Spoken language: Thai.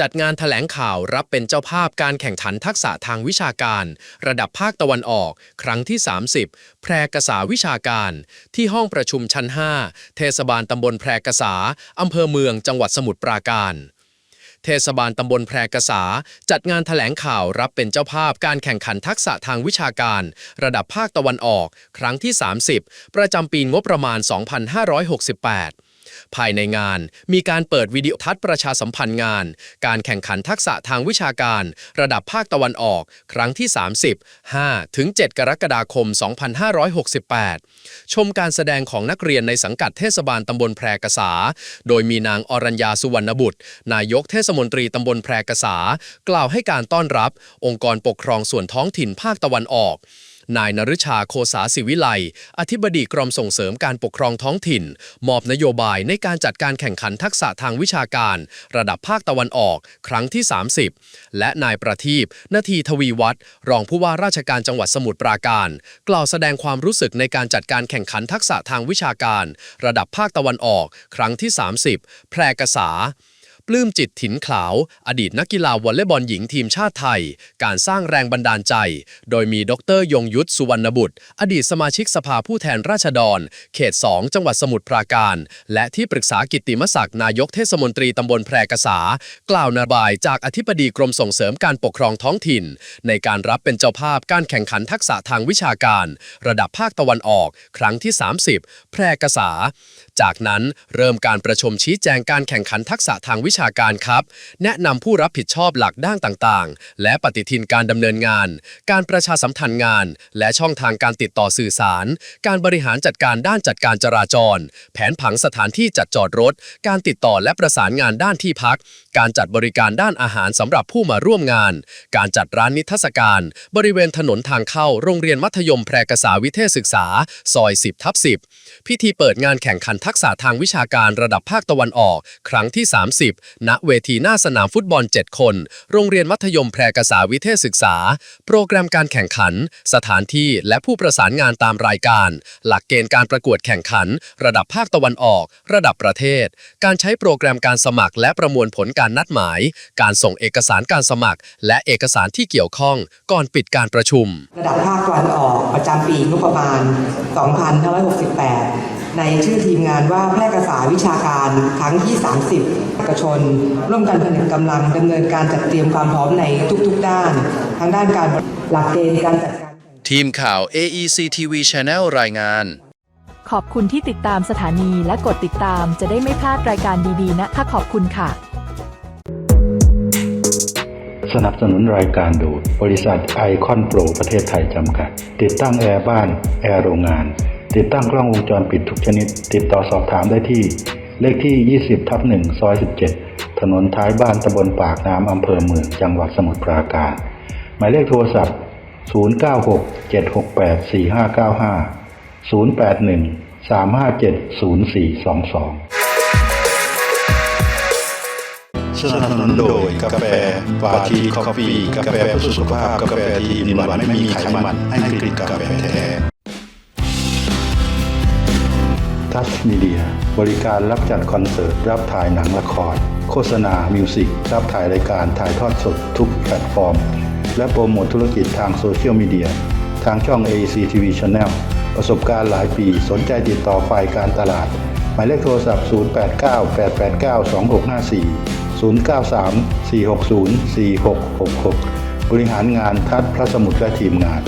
จัดงานถแถลงข่าวรับเป็นเจ้าภาพการแข่งขันทักษะทางวิชาการ ระดับภาคตะวันออก ครั้งที่ 30 แพรกษาวิชาการ ที่ห้องประชุมชั้น 5 เทศบาลตำบลแพรกษาอำเภอเมืองจังหวัดสมุทรปราการเทศบาลตำบลแพรกษา จัดงานถแถลงข่าวรับเป็นเจ้าภาพการแข่งขันทักษะทางวิชาการ ระดับภาคตะวันออก ครั้งที่ 30 ประจำปีงบประมาณ 2568 ภายในงาน มีการเปิดวิดีโอทัศน์ประชาสัมพันธ์งาน การแข่งขันทักษะทางวิชาการ ระดับภาคตะวันออก ครั้งที่ 30 5ถึง7กรกฎาคม 2568 ชมการแสดงของนักเรียนในสังกัดเทศบาลตำบลแพรกษา โดยมีนางอรัญญาสุวรรณบุตร นายกเทศมนตรีตำบลแพรกษา กล่าวให้การต้อนรับ องค์กรปกครองส่วนท้องถิ่นภาคตะวันออก นายนฤชาโคสาศิวิไลอธิบดีกรมส่งเสริมการปกครองท้องถิ่น มอบนโยบายในการจัดการแข่งขันทักษะทางวิชาการ ระดับภาคตะวันออก ครั้งที่ 30 และนายประทีปนาทีทวีวัฒน์รองผู้ว่าราชการจังหวัดสมุทรปราการ กล่าวแสดงความรู้สึกในการจัดการแข่งขันทักษะทางวิชาการ ระดับภาคตะวันออก ครั้งที่ 30 แพรกษา ปลื้มจิตถินขาว อดีตนักกีฬาวอลเลย์บอลหญิงทีมชาติไทย การสร้างแรงบันดาลใจ โดยมีดรยงยุทธสุวรรณบุตร อดีตสมาชิกสภาผู้แทนราษฎร เขต 2 จังหวัดสมุทรปราการ และที่ปรึกษากิตติมศักดิ์นายกเทศมนตรีตำบลแพรกษา กล่าวนโยบายจากอธิบดีกรมส่งเสริมการปกครองท้องถิ่น ในการรับเป็นเจ้าภาพการแข่งขันทักษะทางวิชาการ ระดับภาคตะวันออก ครั้งที่ 30 แพรกษา จากนั้นเริ่มการประชุมชี้แจงการแข่งขันทักษะทางวิชาการครับ แนะนำผู้รับผิดชอบหลักด้านต่างๆ และปฏิทินการดำเนินงาน การประชาสัมพันธ์งาน และช่องทางการติดต่อสื่อสาร การบริหารจัดการด้านจัดการจราจร แผนผังสถานที่จัดจอดรถ การติดต่อและประสานงานด้านที่พัก การจัดบริการด้านอาหารสำหรับผู้มาร่วมงาน การจัดร้านนิทรรศการ บริเวณถนนทางเข้าโรงเรียนมัธยมแพรกษาวิเทศศึกษา ซอย 10ทับ10 พิธีเปิดงานแข่งขันทักษะทางวิชาการระดับภาคตะวันออก ครั้งที่ 30ณเวทีหน้าสนามฟุตบอล 7 คน โรงเรียนมัธยมแพรกษาวิเทศศึกษา โปรแกรมการแข่งขัน สถานที่และผู้ประสานงานตามรายการ หลักเกณฑ์การประกวดแข่งขัน ระดับภาคตะวันออก ระดับประเทศ การใช้โปรแกรมการสมัคร และประมวลผลการนัดหมาย การส่งเอกสารการสมัคร และเอกสารที่เกี่ยวข้อง ก่อนปิดการประชุม ระดับภาคตะวันออกประจำปีงบประมาณ 2568 ในชื่อทีมงานว่าแพร่กษาวิชาการครั้งที่ 30เอกชนร่วมกันผนึกกำลังดำเนินการจัดเตรียมความพร้อมในทุกๆด้าน ทั้งด้านการหลักเกณฑ์การจัดการทีมข่าว AEC TV Channel รายงาน ขอบคุณที่ติดตามสถานีและกดติดตามจะได้ไม่พลาดรายการดีๆ นะคะขอบคุณค่ะ สนับสนุนรายการโดยบริษัทไอคอนโปรประเทศไทยจำกัด ติดตั้งแอร์บ้าน แอร์โรงงาน ติดตั้งกล้องวงจรปิดทุกชนิด ติดต่อสอบถามได้ที่ เลขที่ 20 ทับ1ซอย 17 ถนนท้ายบ้านตำบลปากน้ำอำเภอเมือง จังหวัดสมุทรปราการ หมายเลขโทรศัพท์ 096 768 4595 081 357 0422 สนับสนุนโดยกาแฟปาทีคอฟฟี่ กาแฟเพื่อสุขภาพ กาแฟที่อินวันไม่มีไขมัน ให้กลิ่นกาแฟแท้ ทัชมีเดียบริการรับจัดคอนเสิร์ต รับถ่ายหนังละคร โฆษณา มิวสิก รับถ่ายรายการถ่ายทอดสดทุกแพลตฟอร์ม และโปรโมทธุรกิจทางโซเชียลมีเดีย ทางช่อง AEC TV Channel ประสบการณ์หลายปีสนใจติดต่อฝ่ายการตลาด หมายเลขโทรศัพท์ 0898892654 093 460 4666 บริหารงานทัดพระสมุทรและทีมงาน